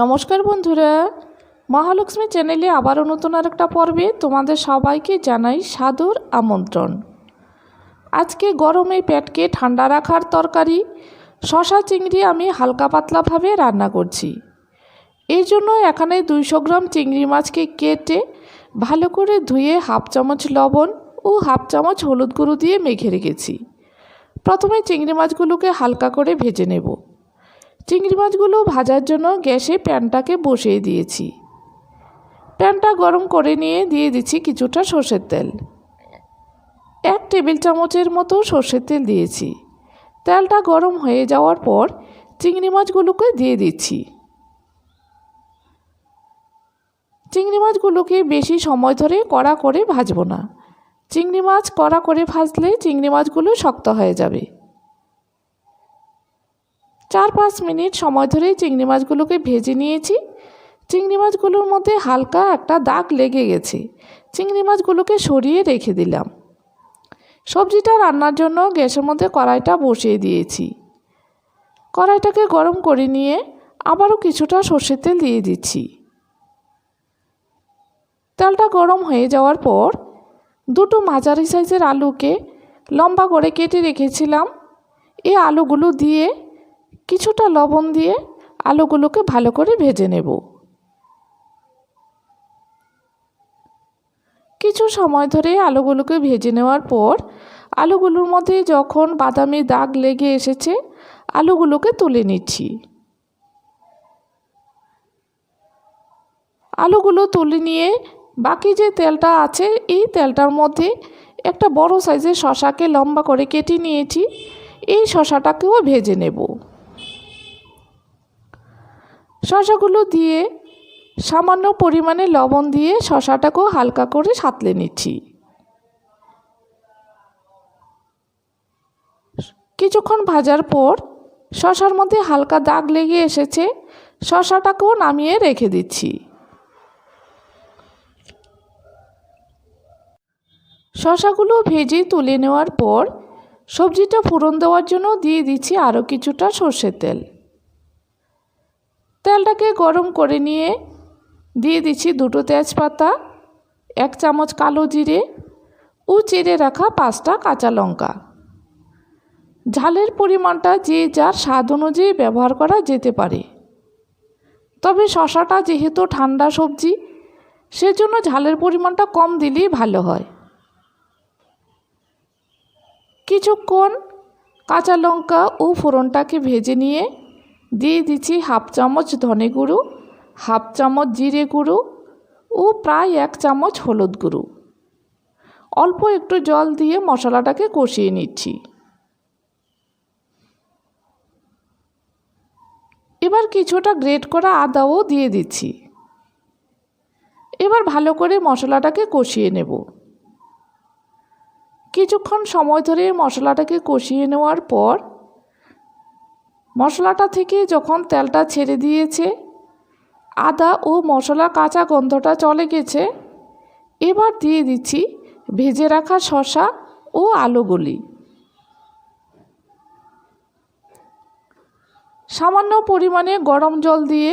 নমস্কার বন্ধুরা, মহালক্ষ্মী চ্যানেলে আবারও নতুন আর একটা পর্বে তোমাদের সবাইকে জানাই সাদর আমন্ত্রণ। আজকে গরমে পেটকে ঠান্ডা রাখার তরকারি, শশা চিংড়ি আমি হালকা পাতলাভাবে রান্না করছি। এই জন্য এখানে দুইশো গ্রাম চিংড়ি মাছকে কেটে ভালো করে ধুয়ে হাফ চামচ লবণ ও হাফ চামচ হলুদ গুঁড়ো দিয়ে মেখে রেখেছি। প্রথমে চিংড়ি মাছগুলোকে হালকা করে ভেজে নেব। চিংড়ি মাছগুলো ভাজার জন্য গ্যাসে প্যানটাকে বসিয়ে দিয়েছি। প্যানটা গরম করে নিয়ে দিয়ে দিচ্ছি কিছুটা সর্ষের তেল। এক টেবিল চামচের মতো সর্ষের তেল দিয়েছি। তেলটা গরম হয়ে যাওয়ার পর চিংড়ি মাছগুলোকে দিয়ে দিচ্ছি। চিংড়ি মাছগুলোকে বেশি সময় ধরে কড়া করে ভাজবো না। চিংড়ি মাছ কড়া করে ভাজলে চিংড়ি মাছগুলো শক্ত হয়ে যাবে। চার পাঁচ মিনিট সময় ধরে চিংড়ি মাছগুলোকে ভেজে নিয়েছি। চিংড়ি মাছগুলোর মধ্যে হালকা একটা দাগ লেগে গেছে। চিংড়ি মাছগুলোকে সরিয়ে রেখে দিলাম। সবজিটা রান্নার জন্য গ্যাসের মধ্যে কড়াইটা বসিয়ে দিয়েছি। কড়াইটাকে গরম করে নিয়ে আবারও কিছুটা সর্ষের তেল দিয়ে দিচ্ছি। তেলটা গরম হয়ে যাওয়ার পর দুটো মাঝারি সাইজের আলুকে লম্বা করে কেটে রেখেছিলাম। এই আলুগুলো দিয়ে কিছুটা লবণ দিয়ে আলুগুলোকে ভালো করে ভেজে নেব। কিছু সময় ধরে আলুগুলোকে ভেজে নেওয়ার পর আলুগুলোর মধ্যে যখন বাদামি দাগ লেগে এসেছে, আলুগুলোকে তুলে নিচ্ছি। আলুগুলো তুলে নিয়ে বাকি যে তেলটা আছে, এই তেলটার মধ্যে একটা বড় সাইজের শশাকে লম্বা করে কেটে নিয়েছি। এই শশাটাকেও ভেজে নেব। শশাগুলো দিয়ে সামান্য পরিমাণে লবণ দিয়ে শশাটাকেও হালকা করে সাতলে নিচ্ছি। কিছুক্ষণ ভাজার পর শশার মধ্যে হালকা দাগ লেগে এসেছে, শশাটাকেও নামিয়ে রেখে দিচ্ছি। শশাগুলো ভেজে তুলে নেওয়ার পর সবজিটা ফোড়ন দেওয়ার জন্য দিয়ে দিচ্ছি আরও কিছুটা সর্ষের তেল। তেলটাকে গরম করে নিয়ে দিয়ে দিচ্ছি দুটো তেজপাতা, এক চামচ কালো জিরে ও চিড়ে রাখা পাঁচটা কাঁচা লঙ্কা। ঝালের পরিমাণটা যে যার স্বাদ অনুযায়ী ব্যবহার করা যেতে পারে। তবে শশাটা যেহেতু ঠান্ডা সবজি, সেজন্য ঝালের পরিমাণটা কম দিলেই ভালো হয়। কিছুক্ষণ কাঁচা লঙ্কা ও ফোড়নটাকে ভেজে নিয়ে দিয়ে দিচ্ছি হাফ চামচ ধনে গুঁড়ো, হাফ চামচ জিরে গুঁড়ো ও প্রায় এক চামচ হলুদ গুঁড়ো। অল্প একটু জল দিয়ে মশলাটাকে কষিয়ে নিচ্ছি। এবার কিছুটা গ্রেট করা আদাও দিয়ে দিচ্ছি। এবার ভালো করে মশলাটাকে কষিয়ে নেব। কিছুক্ষণ সময় ধরে মশলাটাকে কষিয়ে নেওয়ার পর মশলাটা থেকে যখন তেলটা ছেড়ে দিয়েছে, আদা ও মশলা কাঁচা গন্ধটা চলে গেছে, এবার দিয়ে দিচ্ছি ভেজে রাখা শশা ও আলুগুলি। সামান্য পরিমাণে গরম জল দিয়ে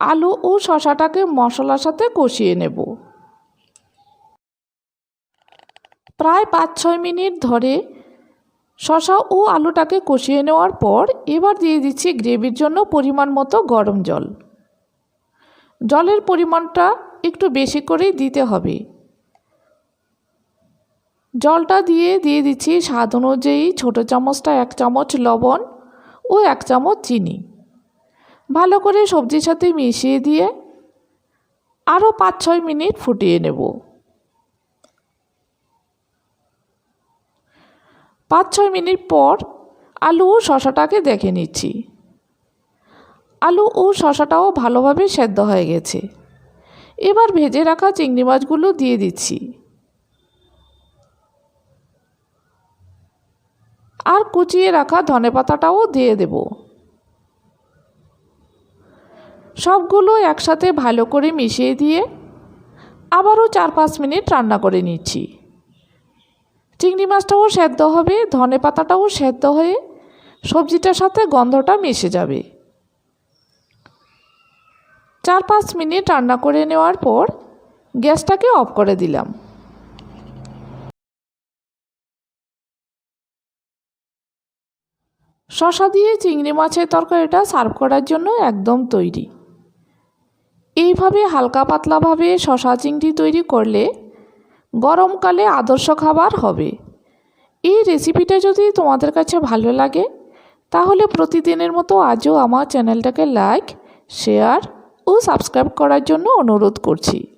আলু ও শশাটাকে মশলার সাথে কষিয়ে নেব। প্রায় পাঁচ ছয় মিনিট ধরে শশা ও আলুটাকে কষিয়ে নেওয়ার পর এবার দিয়ে দিচ্ছি গ্রেভির জন্য পরিমাণ মতো গরম জল। জলের পরিমাণটা একটু বেশি করেই দিতে হবে। জলটা দিয়ে দিয়ে দিচ্ছি স্বাদ অনুযায়ী ছোটো চামচটা এক চামচ লবণ ও এক চামচ চিনি। ভালো করে সবজির সাথে মিশিয়ে দিয়ে আরও পাঁচ ছয় মিনিট ফুটিয়ে নেব। পাঁচ ছয় মিনিট পর আলু ও শশাটাকে দেখে নিচ্ছি। আলু ও শশাটাও ভালোভাবে সেদ্ধ হয়ে গেছে। এবার ভেজে রাখা চিংড়ি মাছগুলো দিয়ে দিচ্ছি। আর কুচিয়ে রাখা ধনে পাতাটাও দিয়ে দেব। সবগুলো একসাথে ভালো করে মিশিয়ে দিয়ে আবারও চার পাঁচ মিনিট রান্না করে নিচ্ছি। চিংড়ি মাছটাও সেদ্ধ হবে, ধনে পাতাটাও সেদ্ধ হয়ে সবজিটার সাথে গন্ধটা মিশে যাবে। চার পাঁচ মিনিট রান্না করে নেওয়ার পর গ্যাসটাকে অফ করে দিলাম। শশা দিয়ে চিংড়ি মাছের তরকারিটা সার্ভ করার জন্য একদম তৈরি। এইভাবে হালকা পাতলাভাবে শশা চিংড়ি তৈরি করলে গরমকালে আদর্শ খাবার হবে। এই রেসিপিটা যদি তোমাদের কাছে ভালো লাগে, তাহলে প্রতিদিনের মতো আজও আমার চ্যানেলটাকে লাইক শেয়ার ও সাবস্ক্রাইব করার জন্য অনুরোধ করছি।